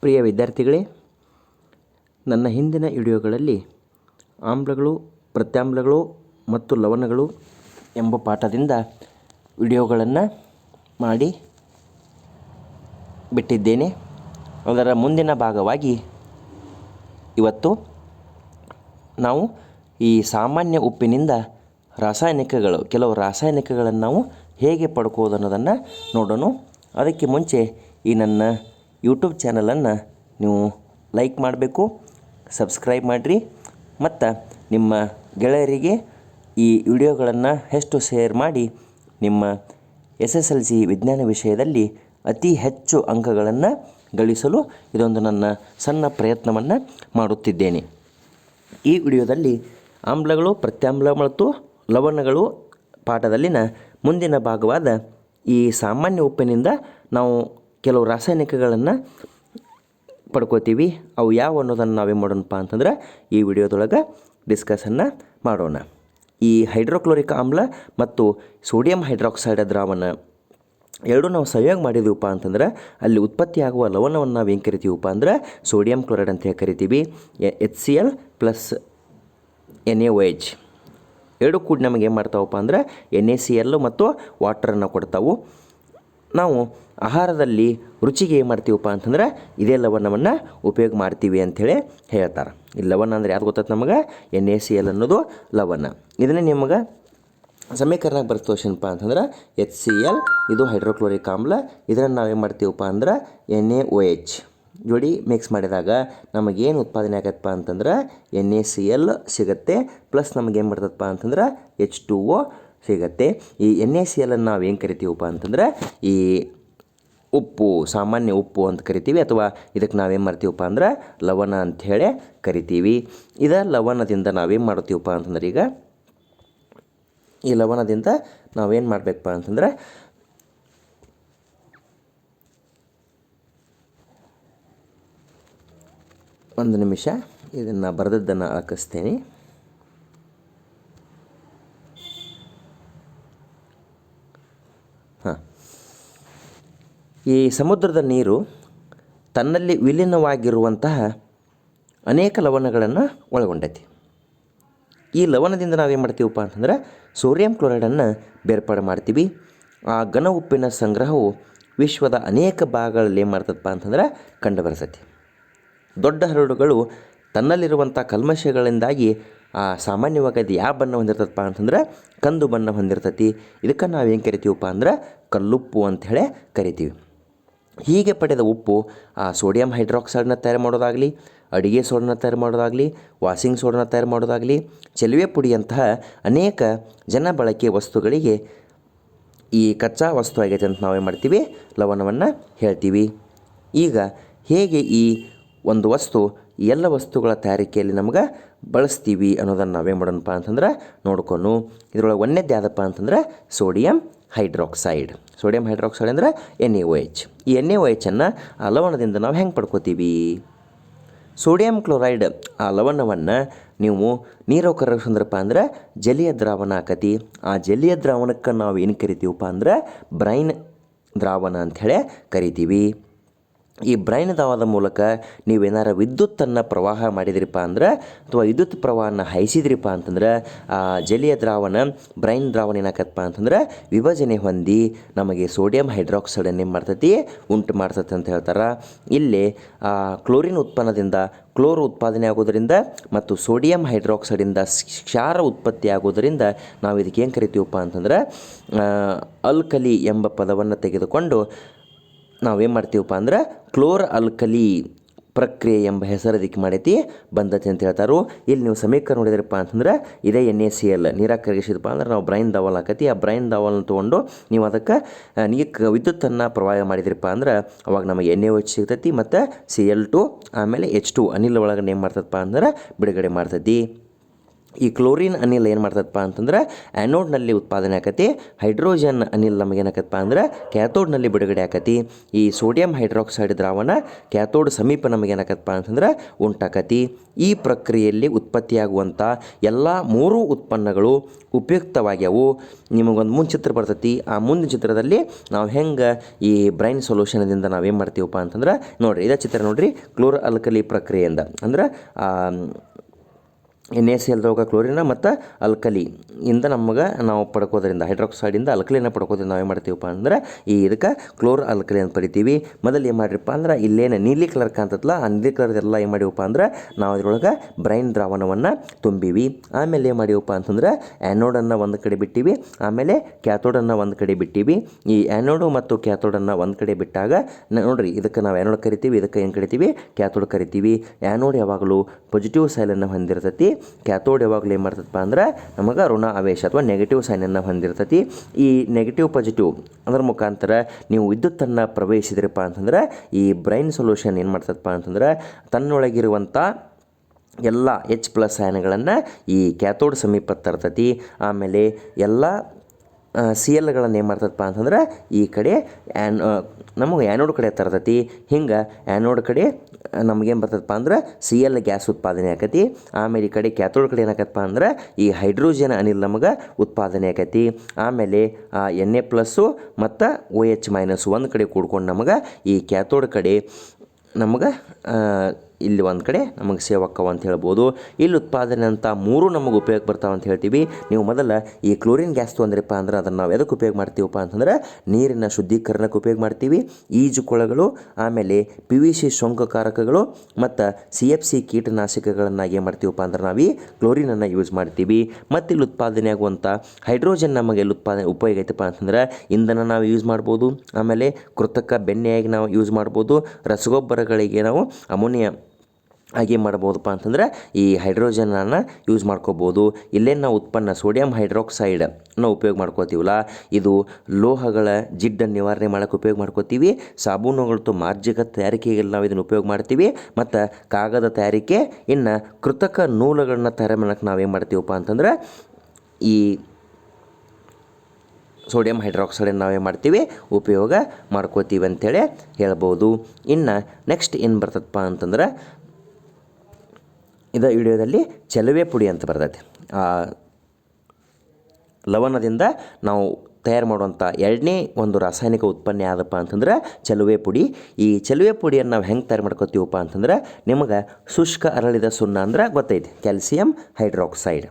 ಪ್ರಿಯ ವಿದ್ಯಾರ್ಥಿಗಳೇ, ನನ್ನ ಹಿಂದಿನ ವಿಡಿಯೋಗಳಲ್ಲಿ ಆಮ್ಲಗಳು, ಪ್ರತ್ಯಾಮ್ಲಗಳು ಮತ್ತು ಲವಣಗಳು ಎಂಬ ಪಾಠದಿಂದ ವಿಡಿಯೋಗಳನ್ನು ಮಾಡಿ ಬಿಟ್ಟಿದ್ದೇನೆ. ಅದರ ಮುಂದಿನ ಭಾಗವಾಗಿ ಇವತ್ತು ನಾವು ಈ ಸಾಮಾನ್ಯ ಉಪ್ಪಿನಿಂದ ರಾಸಾಯನಿಕಗಳು, ಕೆಲವು ರಾಸಾಯನಿಕಗಳನ್ನು ನಾವು ಹೇಗೆ ಪಡ್ಕೋದು ಅನ್ನೋದನ್ನು ನೋಡೋಣ. ಅದಕ್ಕೆ ಮುಂಚೆ ಈ ನನ್ನ ಯೂಟ್ಯೂಬ್ ಚಾನಲನ್ನು ನೀವು ಲೈಕ್ ಮಾಡಬೇಕು, ಸಬ್ಸ್ಕ್ರೈಬ್ ಮಾಡಿರಿ, ಮತ್ತು ನಿಮ್ಮ ಗೆಳೆಯರಿಗೆ ಈ ವಿಡಿಯೋಗಳನ್ನು ಎಷ್ಟು ಶೇರ್ ಮಾಡಿ ನಿಮ್ಮ ಎಸ್ ಎಸ್ ಎಲ್ ಸಿ ವಿಜ್ಞಾನ ವಿಷಯದಲ್ಲಿ ಅತಿ ಹೆಚ್ಚು ಅಂಕಗಳನ್ನು ಗಳಿಸಲು ಇದೊಂದು ನನ್ನ ಸಣ್ಣ ಪ್ರಯತ್ನವನ್ನು ಮಾಡುತ್ತಿದ್ದೇನೆ. ಈ ವಿಡಿಯೋದಲ್ಲಿ ಆಮ್ಲಗಳು ಪ್ರತ್ಯಾಮ್ಲ ಮತ್ತು ಲವಣಗಳು ಪಾಠದಲ್ಲಿನ ಮುಂದಿನ ಭಾಗವಾದ ಈ ಸಾಮಾನ್ಯ ಉಪ್ಪಿನಿಂದ ನಾವು ಕೆಲವು ರಾಸಾಯನಿಕಗಳನ್ನು ಪಡ್ಕೋತೀವಿ. ಅವು ಯಾವ ಅನ್ನೋದನ್ನು ನಾವೇನು ಮಾಡೋಣಪ್ಪ ಅಂತಂದ್ರೆ ಈ ವಿಡಿಯೋದೊಳಗೆ ಡಿಸ್ಕಸನ್ನು ಮಾಡೋಣ. ಈ ಹೈಡ್ರೋಕ್ಲೋರಿಕ್ ಆಮ್ಲ ಮತ್ತು ಸೋಡಿಯಂ ಹೈಡ್ರಾಕ್ಸೈಡ್ ದ್ರಾವಣ ಎರಡೂ ನಾವು ಸಹಯೋಗ ಮಾಡಿದೀವಪ್ಪ ಅಂತಂದ್ರೆ ಅಲ್ಲಿ ಉತ್ಪತ್ತಿಯಾಗುವ ಲವಣವನ್ನು ನಾವು ಏನು ಕರಿತೀವಪ್ಪ ಅಂದ್ರೆ ಸೋಡಿಯಂ ಕ್ಲೋರೈಡ್ ಅಂತ ಹೇಳಿ ಕರಿತೀವಿ. H C L plus N A H ಎರಡು ಕೂಡ ನಮಗೆ ಏನು ಮಾಡ್ತಾವಪ್ಪ ಅಂದ್ರೆ ಎನ್ ಎ ಸಿ ಎಲ್ ಮತ್ತು ವಾಟರನ್ನು ಕೊಡ್ತಾವು. ನಾವು ಆಹಾರದಲ್ಲಿ ರುಚಿಗೆ ಏನು ಮಾಡ್ತೀವಪ್ಪ ಅಂತಂದ್ರೆ ಇದೇ ಲವಣವನ್ನು ಉಪಯೋಗ ಮಾಡ್ತೀವಿ ಅಂಥೇಳಿ ಹೇಳ್ತಾರೆ. ಈ ಲವಣ ಅಂದರೆ ಯಾವ್ದು ಗೊತ್ತೈತೆ ನಮಗೆ? ಎನ್ ಎ ಸಿ ಎಲ್ ಅನ್ನೋದು ಲವಣ. ಇದನ್ನೇ ನಿಮಗೆ ಸಮೀಕರಣ ಬರ್ತೋಷನಪ್ಪ ಅಂತಂದ್ರೆ ಎಚ್ ಸಿ ಎಲ್, ಇದು ಹೈಡ್ರೋಕ್ಲೋರಿಕ್ ಆಮ್ಲ. ಇದನ್ನು ನಾವೇನು ಮಾಡ್ತೀವಪ್ಪ ಅಂದ್ರೆ ಎನ್ ಎ ಒ ಎಚ್. ಜೋಡಿ ಮಿಕ್ಸ್ ಮಾಡಿದಾಗ ನಮಗೇನು ಉತ್ಪಾದನೆ ಆಗತ್ತಪ್ಪ ಅಂತಂದ್ರೆ ಎನ್ ಎ ಸಿ ಎಲ್ ಸಿಗುತ್ತೆ. ಪ್ಲಸ್ ನಮಗೇನು ಬರ್ತದಪ್ಪ ಅಂತಂದ್ರೆ ಎಚ್ ಟು ಒ ಸಿಗುತ್ತೆ. ಈ ಎನ್ ಎ ಸಿ ಎಲ್ಲನ್ನು ನಾವು ಏನು ಕರಿತೀವಪ್ಪ ಅಂತಂದ್ರೆ, ಈ ಉಪ್ಪು, ಸಾಮಾನ್ಯ ಉಪ್ಪು ಅಂತ ಕರಿತೀವಿ ಅಥವಾ ಇದಕ್ಕೆ ನಾವೇನು ಮಾಡ್ತೀವಪ್ಪ ಅಂದ್ರೆ, ಲವಣ ಅಂಥೇಳಿ ಕರಿತೀವಿ. ಇದ ಲವಣದಿಂದ ನಾವೇನು ಮಾಡ್ತೀವಪ್ಪ ಅಂತಂದ್ರೆ ಈಗ, ಈ ಲವಣದಿಂದ ನಾವೇನು ಮಾಡಬೇಕಪ್ಪ ಅಂತಂದ್ರೆ, ಒಂದು ನಿಮಿಷ, ಇದನ್ನು ಬರೆದದ್ದನ್ನು ಹಾಕಿಸ್ತೇನೆ. ಈ ಸಮುದ್ರದ ನೀರು ತನ್ನಲ್ಲಿ ವಿಲೀನವಾಗಿರುವಂತಹ ಅನೇಕ ಲವಣಗಳನ್ನು ಒಳಗೊಂಡೈತಿ. ಈ ಲವಣದಿಂದ ನಾವೇನು ಮಾಡ್ತೀವಪ್ಪ ಅಂತಂದ್ರೆ ಸೋಡಿಯಂ ಕ್ಲೋರೈಡನ್ನು ಬೇರ್ಪಾಡು ಮಾಡ್ತೀವಿ. ಆ ಘನ ಉಪ್ಪಿನ ಸಂಗ್ರಹವು ವಿಶ್ವದ ಅನೇಕ ಭಾಗಗಳಲ್ಲಿ ಏನು ಮಾಡ್ತದಪ್ಪ ಅಂತಂದ್ರೆ ಕಂಡು ದೊಡ್ಡ ಹರಡುಗಳು ತನ್ನಲ್ಲಿರುವಂಥ ಕಲ್ಮಶಗಳಿಂದಾಗಿ ಆ ಸಾಮಾನ್ಯವಾಗಿ ಅದು ಯಾವ ಬಣ್ಣ ಹೊಂದಿರ್ತದಪ್ಪ ಅಂತಂದ್ರೆ ಕಂದು ಬಣ್ಣ ಹೊಂದಿರ್ತೈತಿ. ಇದಕ್ಕೆ ನಾವೇನು ಕರಿತೀವಪ್ಪ ಅಂದ್ರೆ ಕಲ್ಲುಪ್ಪು ಅಂಥೇಳಿ ಕರಿತೀವಿ. ಹೀಗೆ ಪಡೆದ ಉಪ್ಪು, ಆ, ಸೋಡಿಯಂ ಹೈಡ್ರಾಕ್ಸೈಡನ್ನ ತಯಾರು ಮಾಡೋದಾಗಲಿ, ಅಡಿಗೆ ಸೋಡನ್ನ ತಯಾರು ಮಾಡೋದಾಗಲಿ, ವಾಷಿಂಗ್ ಸೋಡನ್ನ ತಯಾರು ಮಾಡೋದಾಗಲಿ, ಚೆಲುವೆ ಪುಡಿಯಂತಹ ಅನೇಕ ಜನ ಬಳಕೆ ವಸ್ತುಗಳಿಗೆ ಈ ಕಚ್ಚಾ ವಸ್ತು ಆಗೈತೆ ಅಂತ ನಾವೇನು ಮಾಡ್ತೀವಿ? ಲವಣವನ್ನು ಹೇಳ್ತೀವಿ. ಈಗ ಹೇಗೆ ಈ ಒಂದು ವಸ್ತು, ಎಲ್ಲ ವಸ್ತುಗಳ ತಯಾರಿಕೆಯಲ್ಲಿ ನಮ್ಗೆ ಬಳಸ್ತೀವಿ ಅನ್ನೋದನ್ನು ನಾವೇನು ಮಾಡೋಣಪ್ಪ ಅಂತಂದ್ರೆ ನೋಡ್ಕೊಂಡು, ಇದರೊಳಗೆ ಒಂದೇದ್ದು ಯಾವುದಪ್ಪ ಅಂತಂದ್ರೆ ಸೋಡಿಯಂ ಹೈಡ್ರಾಕ್ಸೈಡ್. ಸೋಡಿಯಂ ಹೈಡ್ರಾಕ್ಸೈಡ್ ಅಂದರೆ ಎನ್ ಎ ಒ ಎಚ್. ಈ ಎನ್ ಎ ಒ ಎಚ್ಚನ್ನು ಆ ಲವಣದಿಂದ ನಾವು ಹೆಂಗೆ ಪಡ್ಕೋತೀವಿ? ಸೋಡಿಯಂ ಕ್ಲೋರೈಡ್ ಆ ಲವಣವನ್ನು ನೀವು ನೀರು ಕರಗಿಸಂದ್ರಪ್ಪ ಅಂದ್ರೆ ಜಲೀಯ ದ್ರಾವಣ ಆಕತಿ ಆ ಜಲೀಯ ದ್ರಾವಣಕ್ಕೆ ನಾವು ಏನು ಕರಿತೀವಪ್ಪ ಅಂದ್ರೆ ಬ್ರೈನ್ ದ್ರಾವಣ ಅಂಥೇಳಿ ಕರಿತೀವಿ. ಈ ಬ್ರೈನ್ ದಾವದ ಮೂಲಕ ನೀವೇನಾರ ವಿದ್ಯುತ್ತನ್ನು ಪ್ರವಾಹ ಮಾಡಿದಿರಪ್ಪ ಅಂದ್ರೆ, ಅಥವಾ ವಿದ್ಯುತ್ ಪ್ರವಾಹನ ಹೈಸಿದ್ರಿಪ್ಪ ಅಂತಂದ್ರೆ, ಆ, ಜಲೀಯ ದ್ರಾವಣ, ಬ್ರೈನ್ ದ್ರಾವಣ ಏನಾಕತ್ತಪ್ಪ ಅಂತಂದ್ರೆ, ವಿಭಜನೆ ಹೊಂದಿ ನಮಗೆ ಸೋಡಿಯಂ ಹೈಡ್ರಾಕ್ಸೈಡನ್ನು ಏನು ಮಾಡ್ತೈತಿ, ಉಂಟು ಮಾಡ್ತೈತೆ ಅಂತ ಹೇಳ್ತಾರೆ. ಇಲ್ಲಿ, ಆ, ಕ್ಲೋರಿನ್ ಉತ್ಪನ್ನದಿಂದ ಕ್ಲೋರ್ ಉತ್ಪಾದನೆ ಆಗೋದರಿಂದ ಮತ್ತು ಸೋಡಿಯಂ ಹೈಡ್ರಾಕ್ಸೈಡಿಂದ ಕ್ಷಾರ ಉತ್ಪತ್ತಿ ಆಗೋದರಿಂದ ನಾವು ಇದಕ್ಕೆ ಏನು ಕರಿತೀವಪ್ಪ ಅಂತಂದ್ರೆ ಅಲ್ಕಲಿ ಎಂಬ ಪದವನ್ನು ತೆಗೆದುಕೊಂಡು ನಾವೇನು ಮಾಡ್ತೀವಪ್ಪ ಅಂದ್ರೆ ಕ್ಲೋರ್ ಅಲ್ಕಲಿ ಪ್ರಕ್ರಿಯೆ ಎಂಬ ಹೆಸರು ಅದಕ್ಕೆ ಮಾಡೈತಿ, ಬಂದತಿ ಅಂತ ಹೇಳ್ತಾರೋ. ಇಲ್ಲಿ ನೀವು ಸಮೀಕರಣ ನೋಡಿದ್ರಪ್ಪ ಅಂತಂದ್ರೆ ಇದೇ ಎನ್ ಎ ಸಿ ಎಲ್ ನೀರಾಗ ಕರಗಿಸಿದಪ್ಪ ಅಂದ್ರೆ ನಾವು ಬ್ರೈನ್ ದವಲ್ ಹಾಕತಿ. ಆ ಬ್ರೈನ್ ದಾವಲ್ನ ತೊಗೊಂಡು ನೀವು ಅದಕ್ಕೆ ನೀರು ವಿದ್ಯುತ್ತನ್ನು ಪ್ರವಾಹ ಮಾಡಿದ್ರಪ್ಪ ಅಂದ್ರೆ ಅವಾಗ ನಮಗೆ ಎನ್ ಎ ಎಚ್ ಸಿಗ್ತೈತಿ ಮತ್ತು ಸಿ ಎಲ್ ಟು, ಆಮೇಲೆ ಎಚ್ ಟು ಅನಿಲ್ ಒಳಗಡೆ ಏನು ಮಾಡ್ತದಪ್ಪ ಅಂದ್ರೆ ಬಿಡುಗಡೆ ಮಾಡ್ತೈತಿ. ಈ ಕ್ಲೋರಿನ್ ಅನಿಲ್ ಏನು ಮಾಡ್ತದಪ್ಪ ಅಂತಂದ್ರೆ ಆ್ಯನೋಡ್ನಲ್ಲಿ ಉತ್ಪಾದನೆ ಆಕತಿ, ಹೈಡ್ರೋಜನ್ ಅನಿಲ್ ನಮಗೆ ಏನಾಕತ್ತಪ್ಪ ಅಂದ್ರೆ ಕ್ಯಾಥೋಡ್ನಲ್ಲಿ ಬಿಡುಗಡೆ ಆಕತಿ. ಈ ಸೋಡಿಯಂ ಹೈಡ್ರಾಕ್ಸೈಡ್ ದ್ರಾವಣ ಕ್ಯಾಥೋಡ್ ಸಮೀಪ ನಮಗೆ ಏನಾಕತ್ತಪ್ಪ ಅಂತಂದ್ರೆ ಉಂಟಾಕತಿ. ಈ ಪ್ರಕ್ರಿಯೆಯಲ್ಲಿ ಉತ್ಪತ್ತಿಯಾಗುವಂಥ ಎಲ್ಲ ಮೂರು ಉತ್ಪನ್ನಗಳು ಉಪಯುಕ್ತವಾಗ್ಯವು. ನಿಮಗೊಂದು ಮುಂದೆ ಚಿತ್ರ ಬರ್ತೈತಿ. ಆ ಮುಂದಿನ ಚಿತ್ರದಲ್ಲಿ ನಾವು ಹೆಂಗೆ ಈ ಬ್ರೈನ್ ಸೊಲ್ಯೂಷನ್ದಿಂದ ನಾವೇನು ಮಾಡ್ತೀವಪ್ಪ ಅಂತಂದ್ರೆ ನೋಡಿರಿ, ಇದೇ ಚಿತ್ರ ನೋಡಿರಿ ಕ್ಲೋರ್ ಅಲ್ಕಲಿ ಪ್ರಕ್ರಿಯೆಯಿಂದ. ಅಂದ್ರೆ ಎನ್ ಎ ಸಿ ರೋಗ ಕ್ಲೋರಿನ ಮತ್ತು ಅಲ್ಕಲಿ ಇಂದ ನಮಗೆ ನಾವು ಪಡ್ಕೋದ್ರಿಂದ, ಹೈಡ್ರಾಕ್ಸೈಡಿಂದ ಅಲ್ಕಲಿನ ಪಡ್ಕೋದ್ರಿಂದ ನಾವು ಏನು ಮಾಡ್ತೀವಪ್ಪ ಅಂದ್ರೆ, ಈ ಇದಕ್ಕೆ ಕ್ಲೋರ್ ಅಲ್ಕಲಿ ಅಂತ ಪಡಿತೀವಿ ಮೊದಲು ಏನು ಮಾಡಿರಪ್ಪ ಅಂದ್ರೆ, ಇಲ್ಲೇನು ನೀಲಿ ಕಲರ್ ಕಾಣ್ತದಲ್ಲ ಆ ನೀಲಿ ಕಲರ್ದೆಲ್ಲ ಏನು ಮಾಡಿವಪ್ಪ ಅಂದ್ರೆ, ನಾವು ಅದ್ರೊಳಗೆ ಬ್ರೈನ್ ದ್ರಾವಣವನ್ನು ತುಂಬಿವಿ. ಆಮೇಲೆ ಏನು ಮಾಡಿವಪ್ಪ ಅಂತಂದ್ರೆ, ಆ್ಯನೋಡನ್ನು ಒಂದು ಕಡೆ ಬಿಟ್ಟಿವಿ. ಆಮೇಲೆ ಕ್ಯಾಥೋಡನ್ನು ಒಂದು ಕಡೆ ಬಿಟ್ಟಿವಿ. ಈ ಆ್ಯನೋಡು ಮತ್ತು ಕ್ಯಾಥೋಡನ್ನು ಒಂದು ಕಡೆ ಬಿಟ್ಟಾಗ ನೋಡ್ರಿ, ಇದಕ್ಕೆ ನಾವು ಆ್ಯನೋಡ್ ಕರಿತೀವಿ, ಇದಕ್ಕೆ ಏನು ಕರಿತೀವಿ? ಕ್ಯಾಥೋಡ್ ಕರಿತೀವಿ. ಆ್ಯನೋಡ್ ಯಾವಾಗಲೂ ಪಾಸಿಟಿವ್ ಸೈಲನ್ನು ಹೊಂದಿರ್ತೈತಿ. ಕ್ಯಾಥೋಡ್ ಯಾವಾಗಲೂ ಏನು ಮಾಡ್ತದಪ್ಪ ಅಂದ್ರೆ ನಮಗೆ ಋಣ ಆವೇಶ ಅಥವಾ ನೆಗೆಟಿವ್ ಸೈನನ್ನು ಹೊಂದಿರ್ತೈತಿ. ಈ ನೆಗೆಟಿವ್ ಪಾಸಿಟಿವ್ ಅದರ ಮುಖಾಂತರ ನೀವು ವಿದ್ಯುತ್ತನ್ನು ಪ್ರವೇಶಿಸಿದ್ರಪ್ಪ ಅಂತಂದ್ರೆ ಈ ಬ್ರೈನ್ ಸೊಲ್ಯೂಷನ್ ಏನು ಮಾಡ್ತದಪ್ಪ ಅಂತಂದ್ರೆ ತನ್ನೊಳಗಿರುವಂಥ ಎಲ್ಲ ಎಚ್ ಪ್ಲಸ್ ಸೈನ್ಗಳನ್ನು ಈ ಕ್ಯಾಥೋಡ್ ಸಮೀಪ ತರ್ತತಿ. ಆಮೇಲೆ ಎಲ್ಲ ಸಿ ಎಲ್ಗಳನ್ನು ಏನು ಮಾಡ್ತದಪ್ಪ ಅಂತಂದ್ರೆ ಈ ಕಡೆ ಆ್ಯನ್ ನಮಗೆ ಆ್ಯನೋಡ್ ಕಡೆ ತರ್ತೈತಿ. ಹಿಂಗೆ ಆ್ಯನೋಡ್ ಕಡೆ ನಮಗೇನು ಬರ್ತದಪ್ಪ ಅಂದ್ರೆ ಸಿ ಎಲ್ ಗ್ಯಾಸ್ ಉತ್ಪಾದನೆ ಆಕತಿ. ಆಮೇಲೆ ಈ ಕಡೆ ಕ್ಯಾಥೋಡ್ ಕಡೆ ಏನಾಗತ್ತಪ್ಪ ಅಂದ್ರೆ ಈ ಹೈಡ್ರೋಜನ್ ಅನಿಲ್ ನಮಗೆ ಉತ್ಪಾದನೆ ಆಕತಿ. ಆಮೇಲೆ ಎನ್ ಎ ಪ್ಲಸ್ಸು ಮತ್ತು ಓ ಎಚ್ ಮೈನಸ್ ಒಂದು ಕಡೆ ಕೂಡ್ಕೊಂಡು ನಮಗೆ ಈ ಕ್ಯಾಥೋಡ್ ಕಡೆ ನಮಗೆ ಇಲ್ಲಿ ಒಂದು ಕಡೆ ನಮಗೆ ಸೇವಕ್ಕವ ಅಂತ ಹೇಳ್ಬೋದು. ಇಲ್ಲಿ ಉತ್ಪಾದನೆ ಅಂತ ಮೂರು ನಮಗೆ ಉಪಯೋಗ ಬರ್ತಾವೆ ಅಂತ ಹೇಳ್ತೀವಿ. ನೀವು ಮೊದಲು ಈ ಕ್ಲೋರಿನ್ ಗ್ಯಾಸ್ ತೊಂದ್ರಪ್ಪ ಅಂದ್ರೆ ಅದನ್ನು ನಾವು ಎದಕ್ಕೆ ಉಪಯೋಗ ಮಾಡ್ತೀವಪ್ಪ ಅಂತಂದ್ರೆ ನೀರಿನ ಶುದ್ಧೀಕರಣಕ್ಕೆ ಉಪಯೋಗ ಮಾಡ್ತೀವಿ. ಈಜುಕೊಳಗಳು ಆಮೇಲೆ ಪಿ ವಿ ಸಿ ಸೋಂಕುಕಾರಕಗಳು ಮತ್ತು ಸಿ ಎಫ್ ಸಿ ಕೀಟನಾಶಕಗಳನ್ನು ಏನು ಮಾಡ್ತೀವಪ್ಪ ಅಂದ್ರೆ ನಾವು ಈ ಕ್ಲೋರಿನನ್ನು ಯೂಸ್ ಮಾಡ್ತೀವಿ. ಮತ್ತು ಇಲ್ಲಿ ಉತ್ಪಾದನೆ ಆಗುವಂಥ ಹೈಡ್ರೋಜನ್ ನಮಗೆ ಇಲ್ಲಿ ಉತ್ಪಾದನೆ ಉಪಯೋಗ ಐತಪ್ಪ ಅಂತಂದ್ರೆ ಇಂಧನ ನಾವು ಯೂಸ್ ಮಾಡ್ಬೋದು. ಆಮೇಲೆ ಕೃತಕ ಬೆಣ್ಣೆಯಾಗಿ ನಾವು ಯೂಸ್ ಮಾಡ್ಬೋದು. ರಸಗೊಬ್ಬರಗಳಿಗೆ ನಾವು ಅಮೋನಿಯಾ ಹಾಗೆ ಮಾಡ್ಬೋದಪ್ಪ ಅಂತಂದ್ರೆ ಈ ಹೈಡ್ರೋಜನನ್ನು ಯೂಸ್ ಮಾಡ್ಕೋಬೋದು. ಇಲ್ಲೇನು ನಾವು ಉತ್ಪನ್ನ ಸೋಡಿಯಂ ಹೈಡ್ರಾಕ್ಸೈಡ್ ನಾವು ಉಪಯೋಗ ಮಾಡ್ಕೋತೀವಲ್ಲ, ಇದು ಲೋಹಗಳ ಜಿಡ್ಡನ್ನು ನಿವಾರಣೆ ಮಾಡೋಕೆ ಉಪಯೋಗ ಮಾಡ್ಕೋತೀವಿ. ಸಾಬೂನುಗಳತ್ತು ಮಾರ್ಜಿಕ ತಯಾರಿಕೆಗೆಲ್ಲ ನಾವು ಇದನ್ನು ಉಪಯೋಗ ಮಾಡ್ತೀವಿ. ಮತ್ತು ಕಾಗದ ತಯಾರಿಕೆ, ಇನ್ನು ಕೃತಕ ನೂಲುಗಳನ್ನ ತಯಾರು ಮಾಡೋಕ್ಕೆ ನಾವೇನು ಮಾಡ್ತೀವಪ್ಪ ಅಂತಂದ್ರೆ ಈ ಸೋಡಿಯಂ ಹೈಡ್ರಾಕ್ಸೈಡನ್ನು ನಾವೇನು ಮಾಡ್ತೀವಿ, ಉಪಯೋಗ ಮಾಡ್ಕೋತೀವಿ ಅಂಥೇಳಿ ಹೇಳ್ಬೋದು. ಇನ್ನು ನೆಕ್ಸ್ಟ್ ಏನು ಬರ್ತದಪ್ಪ ಅಂತಂದ್ರೆ ಇದು ವಿಡಿಯೋದಲ್ಲಿ ಚೆಲುವೆ ಪುಡಿ ಅಂತ ಬರ್ತೈತೆ. ಆ, ಲವಣದಿಂದ ನಾವು ತಯಾರು ಮಾಡುವಂಥ ಎರಡನೇ ಒಂದು ರಾಸಾಯನಿಕ ಉತ್ಪನ್ನ ಯಾವುದಪ್ಪ ಅಂತಂದ್ರೆ ಚೆಲುವೆ ಪುಡಿ. ಈ ಚಲುವೆ ಪುಡಿಯನ್ನು ನಾವು ಹೆಂಗೆ ತಯಾರು ಮಾಡ್ಕೋತೀವಪ್ಪ ಅಂತಂದ್ರೆ ನಿಮಗೆ ಶುಷ್ಕ ಅರಳಿದ ಸುಣ್ಣ ಅಂದ್ರೆ ಗೊತ್ತೈತಿ, ಕ್ಯಾಲ್ಸಿಯಂ ಹೈಡ್ರಾಕ್ಸೈಡ್.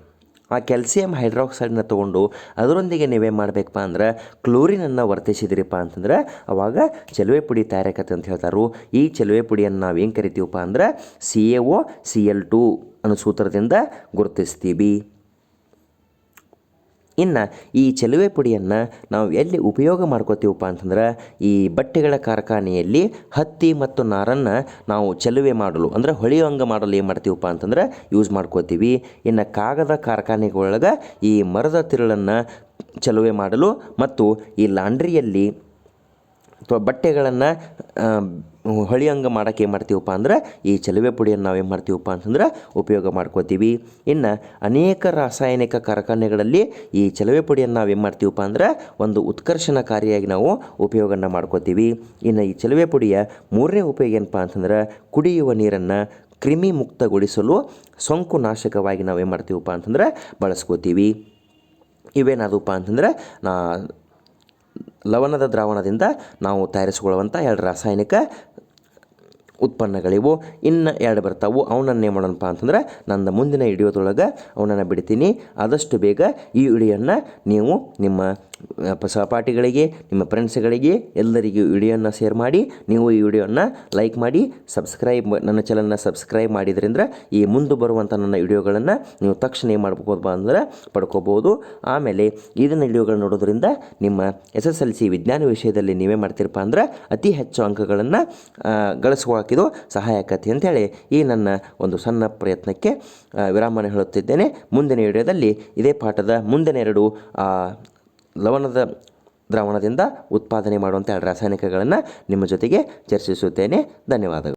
ಆ ಕ್ಯಾಲ್ಸಿಯಂ ಹೈಡ್ರಾಕ್ಸೈಡನ್ನ ತೊಗೊಂಡು ಅದರೊಂದಿಗೆ ನೀವೇನು ಮಾಡಬೇಕಪ್ಪ ಅಂದ್ರೆ ಕ್ಲೋರಿನನ್ನು ವರ್ತಿಸಿದಿರಿಪ್ಪ ಅಂತಂದ್ರೆ ಅವಾಗ ಚೆಲುವೆ ಪುಡಿ ತಯಾರಾಕತ್ತೆ ಅಂತ ಹೇಳ್ತಾರೆ. ಈ ಚೆಲುವೆ ಪುಡಿಯನ್ನು ನಾವು ಏನು ಕರಿತೀವಪ್ಪ ಅಂದ್ರೆ C A O, C L two ಅನ್ನೋ ಸೂತ್ರದಿಂದ ಗುರುತಿಸ್ತೀವಿ. ಇನ್ನು ಈ ಚೆಲುವೆ ಪುಡಿಯನ್ನು ನಾವು ಎಲ್ಲಿ ಉಪಯೋಗ ಮಾಡ್ಕೋತೀವಪ್ಪ ಅಂತಂದ್ರೆ ಈ ಬಟ್ಟೆಗಳ ಕಾರ್ಖಾನೆಯಲ್ಲಿ ಹತ್ತಿ ಮತ್ತು ನಾರನ್ನು ನಾವು ಚೆಲುವೆ ಮಾಡಲು, ಅಂದರೆ ಹೊಳೆಯುವಂಗ ಮಾಡಲು ಏನು ಮಾಡ್ತೀವಪ್ಪ ಅಂತಂದ್ರೆ ಯೂಸ್ ಮಾಡ್ಕೋತೀವಿ. ಇನ್ನು ಕಾಗದ ಕಾರ್ಖಾನೆಗಳೊಳಗೆ ಈ ಮರದ ತಿರುಳನ್ನು ಚೆಲುವೆ ಮಾಡಲು ಮತ್ತು ಈ ಲಾಂಡ್ರಿಯಲ್ಲಿ ಅಥವಾ ಬಟ್ಟೆಗಳನ್ನು ಹೊಳಿಯಂಗೆ ಮಾಡೋಕೆ ಏನು ಮಾಡ್ತೀವಪ್ಪ ಅಂದ್ರೆ ಈ ಚಲುವೆ ಪುಡಿಯನ್ನು ನಾವು ಏನು ಮಾಡ್ತೀವಪ್ಪ ಅಂತಂದ್ರೆ ಉಪಯೋಗ ಮಾಡ್ಕೋತೀವಿ. ಇನ್ನು ಅನೇಕ ರಾಸಾಯನಿಕ ಕಾರ್ಖಾನೆಗಳಲ್ಲಿ ಈ ಚಲುವೆ ಪುಡಿಯನ್ನು ನಾವು ಏನು ಮಾಡ್ತೀವಪ್ಪ ಅಂದ್ರೆ ಒಂದು ಉತ್ಕರ್ಷಣಕಾರಿಯಾಗಿ ನಾವು ಉಪಯೋಗನ ಮಾಡ್ಕೋತೀವಿ. ಇನ್ನು ಈ ಚಲುವೆ ಪುಡಿಯ ಮೂರನೇ ಉಪಯೋಗ ಏನಪ್ಪ ಅಂತಂದ್ರೆ ಕುಡಿಯುವ ನೀರನ್ನು ಕ್ರಿಮಿ ಮುಕ್ತಗೊಳಿಸಲು ಸೋಂಕು ನಾಶಕವಾಗಿ ನಾವು ಏನು ಮಾಡ್ತೀವಪ್ಪ ಅಂತಂದ್ರೆ ಬಳಸ್ಕೋತೀವಿ. ಇವೇನಾದಪ್ಪ ಅಂತಂದ್ರೆ ನಾ ಲವಣದ ದ್ರಾವಣದಿಂದ ನಾವು ತಯಾರಿಸಿಕೊಳ್ಳುವಂಥ ಎರಡು ರಾಸಾಯನಿಕ ಉತ್ಪನ್ನಗಳಿವು. ಇನ್ನು ಎರಡು ಬರ್ತಾವು. ಅವನನ್ನು ಮಾಡೋಣಪ್ಪ ಅಂತಂದ್ರೆ ನನ್ನ ಮುಂದಿನ ವಿಡಿಯೋದೊಳಗೆ ಅವನನ್ನು ಬಿಡ್ತೀನಿ. ಆದಷ್ಟು ಬೇಗ ಈ ಇಡಿಯನ್ನು ನೀವು ನಿಮ್ಮ ಸಹಪಾಠಿಗಳಿಗೆ, ನಿಮ್ಮ ಫ್ರೆಂಡ್ಸ್ಗಳಿಗೆ ಎಲ್ಲರಿಗೂ ವಿಡಿಯೋನ ಶೇರ್ ಮಾಡಿ, ನೀವು ಈ ವಿಡಿಯೋನ ಲೈಕ್ ಮಾಡಿ, ಸಬ್ಸ್ಕ್ರೈಬ್, ನನ್ನ ಚಾನಲ್ನ ಸಬ್ಸ್ಕ್ರೈಬ್ ಮಾಡಿದ್ರಿಂದ ಈ ಮುಂದೆ ಬರುವಂಥ ನನ್ನ ವಿಡಿಯೋಗಳನ್ನು ನೀವು ತಕ್ಷಣ ಏನು ಮಾಡ್ಬೋದು ಅಂದ್ರೆ ಪಡ್ಕೋಬೋದು. ಆಮೇಲೆ ಇದನ್ನ ವಿಡಿಯೋಗಳನ್ನ ನೋಡೋದ್ರಿಂದ ನಿಮ್ಮ ಎಸ್ ಎಸ್ ಎಲ್ ಸಿ ವಿಜ್ಞಾನ ವಿಷಯದಲ್ಲಿ ನೀವೇ ಮಾಡ್ತೀರಪ್ಪ ಅಂದ್ರೆ ಅತಿ ಹೆಚ್ಚು ಅಂಕಗಳನ್ನು ಗಳಿಸುವಾಕಿದು ಸಹಾಯ ಆಕತಿ ಅಂತೇಳಿ ಈ ನನ್ನ ಒಂದು ಸಣ್ಣ ಪ್ರಯತ್ನಕ್ಕೆ ವಿರಾಮನೆ ಹೇಳುತ್ತಿದ್ದೇನೆ. ಮುಂದಿನ ವಿಡಿಯೋದಲ್ಲಿ ಇದೇ ಪಾಠದ ಮುಂದಿನ ಎರಡು ಲವಣದ ದ್ರಾವಣದಿಂದ ಉತ್ಪಾದನೆ ಮಾಡುವಂಥ ರಾಸಾಯನಿಕಗಳನ್ನು ನಿಮ್ಮ ಜೊತೆಗೆ ಚರ್ಚಿಸುತ್ತೇನೆ. ಧನ್ಯವಾದಗಳು.